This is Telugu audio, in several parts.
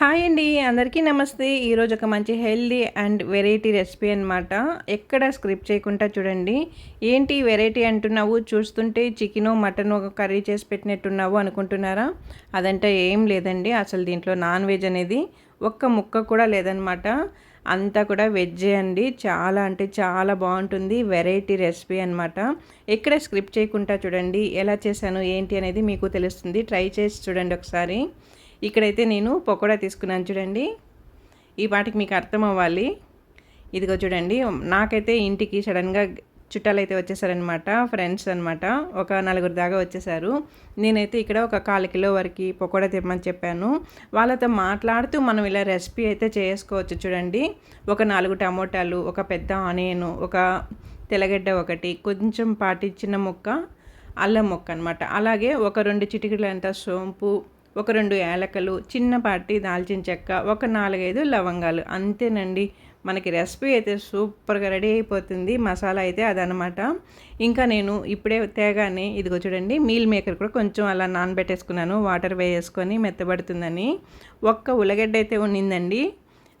హాయ్ అండి అందరికీ నమస్తే. ఈరోజు ఒక మంచి హెల్దీ అండ్ వెరైటీ రెసిపీ అనమాట ఎక్కడ స్క్రిప్ట్ చేయకుండా చూడండి. ఏంటి వెరైటీ అంటున్నావు? చూస్తుంటే చికెను మటన్ ఒక కర్రీ చేసి పెట్టినట్టున్నావు అనుకుంటున్నారా? అదంటే ఏం లేదండి. అసలు దీంట్లో నాన్ వెజ్ అనేది ఒక్క ముక్క కూడా లేదనమాట అంతా కూడా వెజ్జే అండి. చాలా అంటే చాలా బాగుంటుంది వెరైటీ రెసిపీ అనమాట ఎక్కడ స్క్రిప్ట్ చేయకుండా చూడండి. ఎలా చేశాను ఏంటి అనేది మీకు తెలుస్తుంది. ట్రై చేసి చూడండి ఒకసారి. ఇక్కడైతే నేను పకోడా తీసుకున్నాను చూడండి. ఈ పాటికి మీకు అర్థం అవ్వాలి. ఇదిగో చూడండి నాకైతే ఇంటికి సడన్గా చుట్టాలు అయితే వచ్చేసారనమాట ఫ్రెండ్స్ అనమాట ఒక నలుగురు దాకా వచ్చేసారు. నేనైతే ఇక్కడ ఒక కాలు కిలో వరకు పకోడా తెమ్మని చెప్పాను. వాళ్ళతో మాట్లాడుతూ మనం ఇలా రెసిపీ అయితే చేసుకోవచ్చు చూడండి. ఒక నాలుగు టమోటాలు ఒక పెద్ద ఆనియన్ ఒక తెల్లగడ్డ ఒకటి కొంచెం పాటి చిన్న ముక్క అల్లం ముక్క అనమాట అలాగే ఒక రెండు చిటికలంత సోంపు ఒక రెండు ఏలకలు చిన్నపాటి దాల్చిన చెక్క ఒక నాలుగైదు లవంగాలు. అంతేనండి. మనకి రెసిపీ అయితే సూపర్గా రెడీ అయిపోతుంది. మసాలా అయితే అదనమాట ఇంకా నేను ఇప్పుడే తేగానే ఇదిగో చూడండి మీల్ మేకర్ కూడా కొంచెం అలా నానబెట్టేసుకున్నాను. వాటర్ వేసుకొని మెత్తబడుతుందని. ఒక్క ఉల్లగడ్డ అయితే ఉన్నిందండి.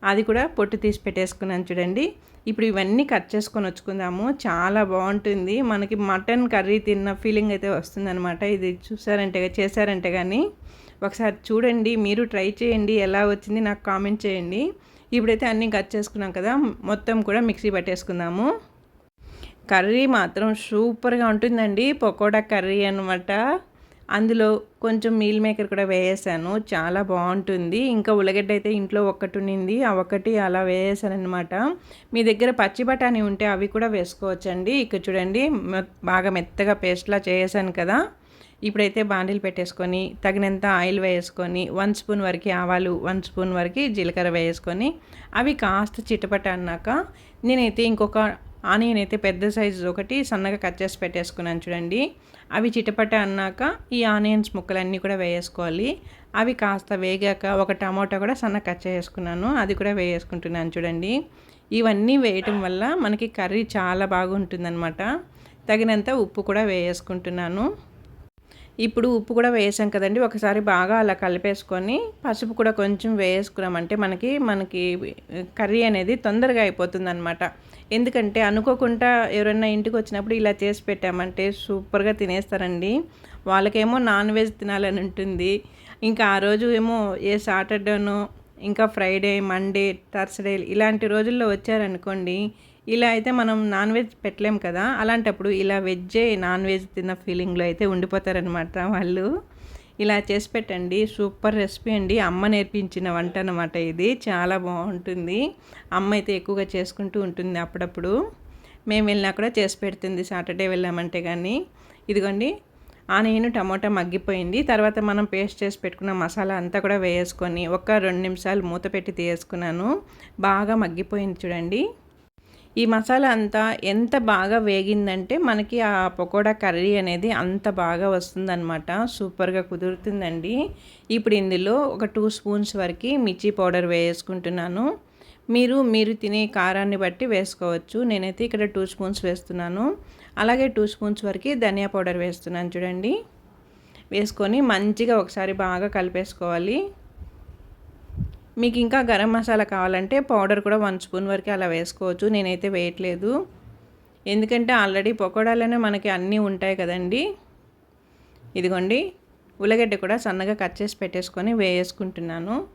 అది కూడా పొట్టు తీసి పెట్టేసుకున్నాను చూడండి. ఇప్పుడు ఇవన్నీ కట్ చేసుకొని వచ్చుకుందాము. చాలా బాగుంటుంది. మనకి మటన్ కర్రీ తిన్న ఫీలింగ్ అయితే వస్తుందనమాట ఇది చూసారంటే చేశారంటే కానీ ఒకసారి చూడండి మీరు ట్రై చేయండి ఎలా వచ్చింది నాకు కామెంట్ చేయండి. ఇప్పుడైతే అన్నీ కట్ చేసుకున్నాం కదా మొత్తం కూడా మిక్సీ పట్టేసుకుందాము. కర్రీ మాత్రం సూపర్గా ఉంటుందండి పకోడా కర్రీ అనమాట అందులో కొంచెం మీల్ మేకర్ కూడా వేసాను చాలా బాగుంటుంది. ఇంకా ఉల్లగడ్డ అయితే ఇంట్లో ఒక్కటి ఉన్నింది ఆ ఒకటి అలా వేసాను అనమాట మీ దగ్గర పచ్చి బఠానీ ఉంటే అవి కూడా వేసుకోవచ్చండి. ఇక్కడ చూడండి బాగా మెత్తగా పేస్ట్లా చేసాను కదా. ఇప్పుడైతే బాండీలు పెట్టేసుకొని తగినంత ఆయిల్ వేసుకొని వన్ స్పూన్ వరకు ఆవాలు వన్ స్పూన్ వరకు జీలకర్ర వేసుకొని అవి కాస్త చిటపట అన్నాక నేనైతే ఇంకొక ఆనియన్ అయితే పెద్ద సైజు ఒకటి సన్నగా కట్ చేసి పెట్టేసుకున్నాను చూడండి. అవి చిటపట అన్నాక ఈ ఆనియన్స్ ముక్కలన్నీ కూడా వేసుకోవాలి. అవి కాస్త వేగాక ఒక టమాటా కూడా సన్నగా కట్ చేసుకున్నాను అది కూడా వేసుకుంటున్నాను చూడండి. ఇవన్నీ వేయటం వల్ల మనకి కర్రీ చాలా బాగుంటుందన్నమాట. తగినంత ఉప్పు కూడా వేసుకుంటున్నాను. ఇప్పుడు ఉప్పు కూడా వేసాం కదండి. ఒకసారి బాగా అలా కలిపేసుకొని పసుపు కూడా కొంచెం వేసుకున్నామంటే మనకి మనకి కర్రీ అనేది తొందరగా అయిపోతుంది అనమాట ఎందుకంటే అనుకోకుండా ఎవరైనా ఇంటికి వచ్చినప్పుడు ఇలా చేసి పెట్టామంటే సూపర్గా తినేస్తారండి. వాళ్ళకేమో నాన్ వెజ్ తినాలని ఉంటుంది. ఇంకా ఆ రోజు ఏమో ఏ సాటర్డేనో ఇంకా ఫ్రైడే మండే థర్స్డే ఇలాంటి రోజుల్లో వచ్చారనుకోండి ఇలా అయితే మనం నాన్ వెజ్ పెట్టలేం కదా? అలాంటప్పుడు ఇలా వెజ్జే నాన్ వెజ్ తిన్న ఫీలింగ్లో అయితే ఉండిపోతారనమాట వాళ్ళు. ఇలా చేసి పెట్టండి. సూపర్ రెసిపీ అండి. అమ్మ నేర్పించిన వంట అనమాట ఇది. చాలా బాగుంటుంది. అమ్మ అయితే ఎక్కువగా చేసుకుంటూ ఉంటుంది అప్పుడప్పుడు. మేము వెళ్ళినా కూడా చేసి పెడుతుంది. సాటర్డే వెళ్ళామంటే కానీ ఇదిగోండి. ఆనియన్ టమోటా మగ్గిపోయింది. తర్వాత మనం పేస్ట్ చేసి పెట్టుకున్న మసాలా అంతా కూడా వేసుకొని ఒక రెండు నిమిషాలు మూత పెట్టి తీసుకున్నాను బాగా మగ్గిపోయింది చూడండి. ఈ మసాలా అంతా ఎంత బాగా వేగిందంటే మనకి ఆ పకోడా కర్రీ అనేది అంత బాగా వస్తుందన్నమాట. సూపర్గా కుదురుతుందండి. ఇప్పుడు ఇందులో ఒక టూ స్పూన్స్ వరకు మిర్చి పౌడర్ వేసుకుంటున్నాను. మీరు మీరు తినే కారాన్ని బట్టి వేసుకోవచ్చు. నేనైతే ఇక్కడ టూ స్పూన్స్ వేస్తున్నాను. అలాగే టూ స్పూన్స్ వరకు ధనియా పౌడర్ వేస్తున్నాను చూడండి. వేసుకొని మంచిగా ఒకసారి బాగా కలిపేసుకోవాలి. మీకు ఇంకా గరం మసాలా కావాలంటే పౌడర్ కూడా వన్ స్పూన్ వరకు అలా వేసుకోవచ్చు. నేనైతే వేయట్లేదు. ఎందుకంటే ఆల్రెడీ పకోడాలోనే మనకి అన్నీ ఉంటాయి కదండి. ఇదిగోండి ఉల్లగడ్డ కూడా సన్నగా కట్ చేసి పెట్టేసుకొని వేసుకుంటున్నాను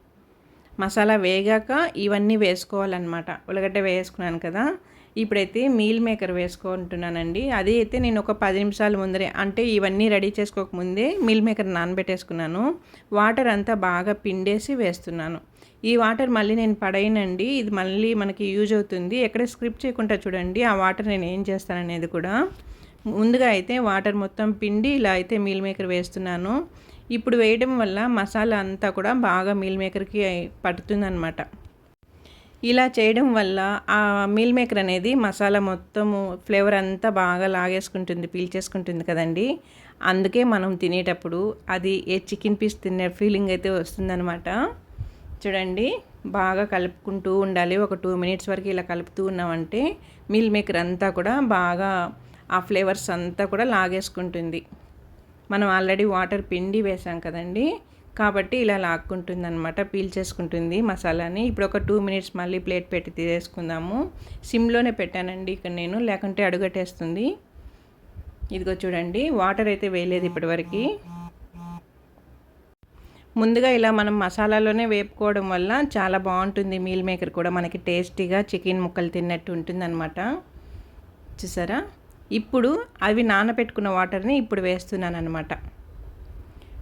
మసాలా వేగాక ఇవన్నీ వేసుకోవాలన్నమాట. ఉల్లగడ్డ వేసుకున్నాను కదా. ఇప్పుడైతే మీల్ మేకర్ వేసుకుంటున్నానండి. అది అయితే నేను ఒక పది నిమిషాల ముందరే అంటే ఇవన్నీ రెడీ చేసుకోకముందే మీల్ మేకర్ నానబెట్టేసుకున్నాను. వాటర్ అంతా బాగా పిండేసి వేస్తున్నాను. ఈ వాటర్ మళ్ళీ నేను పడైనండి ఇది మళ్ళీ మనకి యూజ్ అవుతుంది. ఎక్కడ స్క్రిప్ట్ చేయకుండా చూడండి. ఆ వాటర్ నేను ఏం చేస్తాననేది కూడా. ముందుగా అయితే వాటర్ మొత్తం పిండి ఇలా అయితే మీల్ మేకర్ వేస్తున్నాను. ఇప్పుడు వేయడం వల్ల మసాలా అంతా కూడా బాగా మీల్ మేకర్కి పడుతుందనమాట ఇలా చేయడం వల్ల ఆ మీల్ మేకర్ అనేది మసాలా మొత్తము ఫ్లేవర్ అంతా బాగా లాగేసుకుంటుంది పీల్చేసుకుంటుంది కదండి. అందుకే మనం తినేటప్పుడు అది ఏ చికెన్ పీస్ తినే ఫీలింగ్ అయితే వస్తుందనమాట చూడండి బాగా కలుపుకుంటూ ఉండాలి. ఒక టూ మినిట్స్ వరకు ఇలా కలుపుతూ ఉన్నామంటే మిల్ మేకర్ అంతా కూడా బాగా ఆ ఫ్లేవర్స్ అంతా కూడా లాగేసుకుంటుంది. మనం ఆల్రెడీ వాటర్ పిండి వేసాం కదండి. కాబట్టి ఇలా లాక్కుంటుంది అనమాట పీల్చేసుకుంటుంది మసాలాని. ఇప్పుడు ఒక టూ మినిట్స్ మళ్ళీ ప్లేట్ పెట్టి తీసేసుకుందాము. సిమ్లోనే పెట్టానండి ఇక్కడ నేను లేకుంటే అడుగట్టేస్తుంది. ఇదిగో చూడండి వాటర్ అయితే వేయలేదు ఇప్పటివరకు. ముందుగా ఇలా మనం మసాలాలోనే వేపుకోవడం వల్ల చాలా బాగుంటుంది మీల్ మేకర్ కూడా. మనకి టేస్టీగా చికెన్ ముక్కలు తిన్నట్టు ఉంటుందన్నమాట. చూసారా? ఇప్పుడు అవి నానబెట్టుకున్న వాటర్ని ఇప్పుడు వేస్తున్నాను అనమాట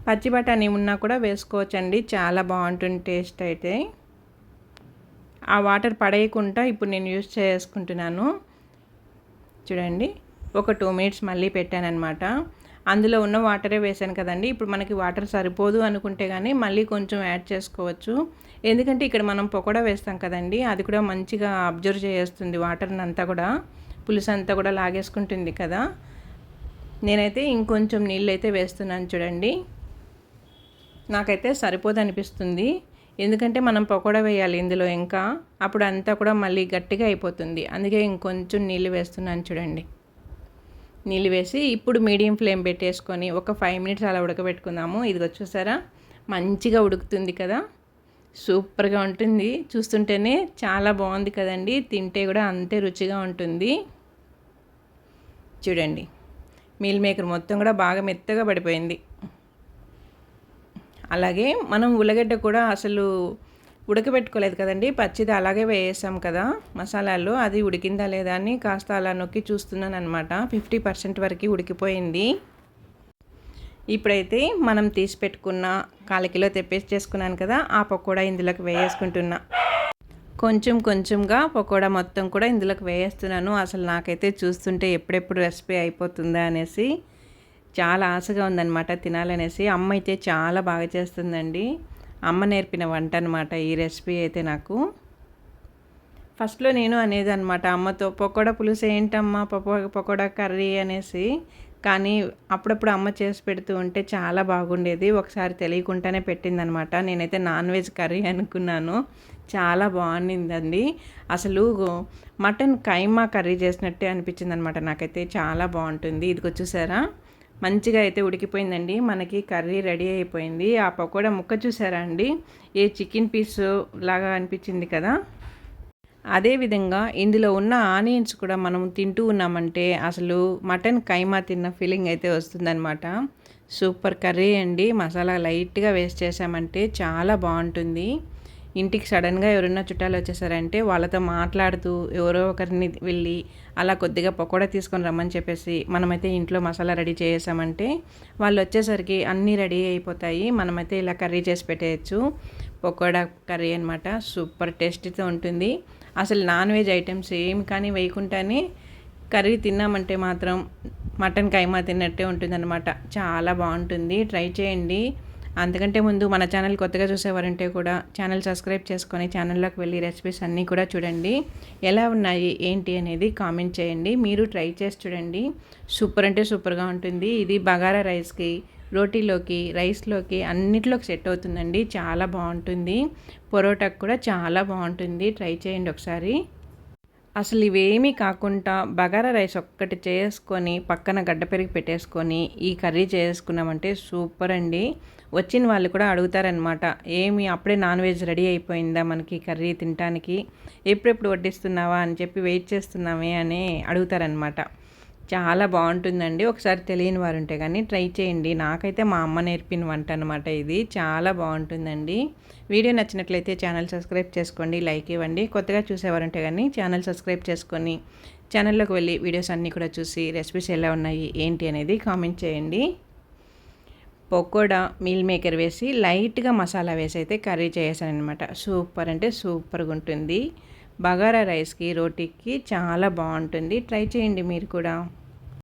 పచ్చి బఠానీ ఉన్నా కూడా వేసుకోవచ్చండి. చాలా బాగుంటుంది టేస్ట్ అయితే. ఆ వాటర్ పడేయకుండా ఇప్పుడు నేను యూజ్ చేసుకుంటున్నాను. చూడండి. ఒక టూ మినిట్స్ మళ్ళీ పెట్టానమాట అందులో ఉన్న వాటరే వేసాను కదండి. ఇప్పుడు మనకి వాటర్ సరిపోదు అనుకుంటే కానీ మళ్ళీ కొంచెం యాడ్ చేసుకోవచ్చు. ఎందుకంటే ఇక్కడ మనం పకోడా వేస్తాం కదండి. అది కూడా మంచిగా అబ్జర్వ్ చేస్తుంది వాటర్ని అంతా కూడా. పులుసు అంతా కూడా లాగేసుకుంటుంది కదా. నేనైతే ఇంకొంచెం నీళ్ళు అయితే వేస్తున్నాను చూడండి. నాకైతే సరిపోదు అనిపిస్తుంది. ఎందుకంటే మనం పకోడా వేయాలి ఇందులో ఇంకా. అప్పుడు అంతా కూడా మళ్ళీ గట్టిగా అయిపోతుంది. అందుకే ఇంకొంచెం నీళ్ళు వేస్తున్నాను చూడండి. నీళ్ళు వేసి ఇప్పుడు మీడియం ఫ్లేమ్ పెట్టేసుకొని ఒక ఫైవ్ మినిట్స్ అలా ఉడకబెట్టుకుందాము. ఇది వచ్చేసారా మంచిగా ఉడుకుతుంది కదా? సూపర్గా ఉంటుంది. చూస్తుంటేనే చాలా బాగుంది కదండి. తింటే కూడా అంతే రుచిగా ఉంటుంది. చూడండి. మీల్ మేకర్ మొత్తం కూడా బాగా మెత్తగా పడిపోయింది. అలాగే మనం ఉల్లగడ్డ కూడా అసలు ఉడకబెట్టుకోలేదు కదండి. పచ్చిది అలాగే వేసాం కదా. మసాలాలు అది ఉడికిందా లేదా అని కాస్త అలా నొక్కి చూస్తున్నాను అనమాట ఫిఫ్టీ పర్సెంట్ వరకు ఉడికిపోయింది. ఇప్పుడైతే మనం తీసి పెట్టుకున్న కాల కిలో తెప్పేసి చేసుకున్నాను కదా ఆ పకోడా ఇందులోకి వేసుకుంటున్నా కొంచెం కొంచెంగా పకోడా మొత్తం కూడా ఇందులోకి వేస్తున్నాను అసలు నాకైతే చూస్తుంటే ఎప్పుడెప్పుడు రెసిపీ అయిపోతుందా అనేసి చాలా ఆశగా ఉందన్నమాట తినాలనేసి. అమ్మ అయితే చాలా బాగా చేస్తుందండి. అమ్మ నేర్పిన వంట అనమాట ఈ రెసిపీ అయితే నాకు ఫస్ట్లో నేను అనేది అనమాట అమ్మతో పకోడా పులుసు ఏంటమ్మా? పకో పకోడా కర్రీ అనేసి. కానీ అప్పుడప్పుడు అమ్మ చేసి పెడుతూ ఉంటే చాలా బాగుండేది. ఒకసారి తెలియకుండానే పెట్టిందనమాట నేనైతే నాన్ వెజ్ కర్రీ అనుకున్నాను. చాలా బాగుండిందండి. అసలు మటన్ కైమా కర్రీ చేసినట్టే అనిపించింది అనమాట నాకైతే. చాలా బాగుంటుంది. ఇదిగో చూసారా? మంచిగా అయితే ఉడికిపోయిందండి. మనకి కర్రీ రెడీ అయిపోయింది. ఆ పకోడా ముక్క చూసారా అండి? ఏ చికెన్ పీస్ లాగా అనిపించింది కదా? అదేవిధంగా ఇందులో ఉన్న ఆనియన్స్ కూడా మనం తింటూ ఉన్నామంటే అసలు మటన్ కైమా తిన్న ఫీలింగ్ అయితే వస్తుందన్నమాట. సూపర్ కర్రీ అండి. మసాలా లైట్గా వేస్ట్ చేసామంటే చాలా బాగుంటుంది. ఇంటికి సడన్గా ఎవరైనా చుట్టాలు వచ్చేసారంటే వాళ్ళతో మాట్లాడుతూ ఎవరో ఒకరిని వెళ్ళి అలా కొద్దిగా పకోడా తీసుకొని రమ్మని చెప్పేసి మనమైతే ఇంట్లో మసాలా రెడీ చేసామంటే వాళ్ళు వచ్చేసరికి అన్నీ రెడీ అయిపోతాయి. మనమైతే ఇలా కర్రీ చేసి పెట్టేయచ్చు. పకోడా కర్రీ అనమాట సూపర్ టేస్టీతో ఉంటుంది. అసలు నాన్ వెజ్ ఐటమ్స్ ఏం కానీ వేయకుండానే కర్రీ తిన్నామంటే మాత్రం మటన్ కైమా తిన్నట్టే ఉంటుందన్నమాట. చాలా బాగుంటుంది. ట్రై చేయండి. అంతకంటే ముందు మన ఛానల్ కొత్తగా చూసేవారంటే కూడా ఛానల్ సబ్స్క్రైబ్ చేసుకొని ఛానల్లోకి వెళ్ళి రెసిపీస్ అన్నీ కూడా చూడండి. ఎలా ఉన్నాయి ఏంటి అనేది కామెంట్ చేయండి. మీరు ట్రై చేసి చూడండి. సూపర్ అంటే సూపర్గా ఉంటుంది. ఇది బగారా రైస్కి రోటీలోకి రైస్లోకి అన్నిట్లోకి సెట్ అవుతుందండి. చాలా బాగుంటుంది. పొరోటాకు కూడా చాలా బాగుంటుంది. ట్రై చేయండి ఒకసారి. అసలు ఇవేమీ కాకుండా బగారా రైస్ ఒక్కటి చేసుకొని పక్కన గడ్డ పెరిగి పెట్టేసుకొని ఈ కర్రీ చేసుకున్నామంటే సూపర్ అండి. వచ్చిన వాళ్ళు కూడా అడుగుతారనమాట ఏమి అప్పుడే నాన్ వెజ్ రెడీ అయిపోయిందా మనకి కర్రీ తినటానికి? ఎప్పుడెప్పుడు వడ్డిస్తున్నావా? అని చెప్పి వెయిట్ చేస్తున్నామే అని అడుగుతారనమాట చాలా బాగుంటుందండి. ఒకసారి తెలియని వారు ఉంటే కానీ ట్రై చేయండి. నాకైతే మా అమ్మ నేర్పిన వంట అనమాట ఇది. చాలా బాగుంటుందండి. వీడియో నచ్చినట్లయితే ఛానల్ సబ్స్క్రైబ్ చేసుకోండి లైక్ ఇవ్వండి. కొత్తగా చూసేవారు ఉంటే కానీ ఛానల్ సబ్స్క్రైబ్ చేసుకొని ఛానల్లోకి వెళ్ళి వీడియోస్ అన్నీ కూడా చూసి రెసిపీస్ ఎలా ఉన్నాయి ఏంటి అనేది కామెంట్ చేయండి. పకోడా మీల్ మేకర్ వేసి లైట్గా మసాలా వేసి అయితే కర్రీ చేసాను అనమాట సూపర్ అంటే సూపర్గా ఉంటుంది. బగారా రైస్కి రోటీకి చాలా బాగుంటుంది. ట్రై చేయండి మీరు కూడా.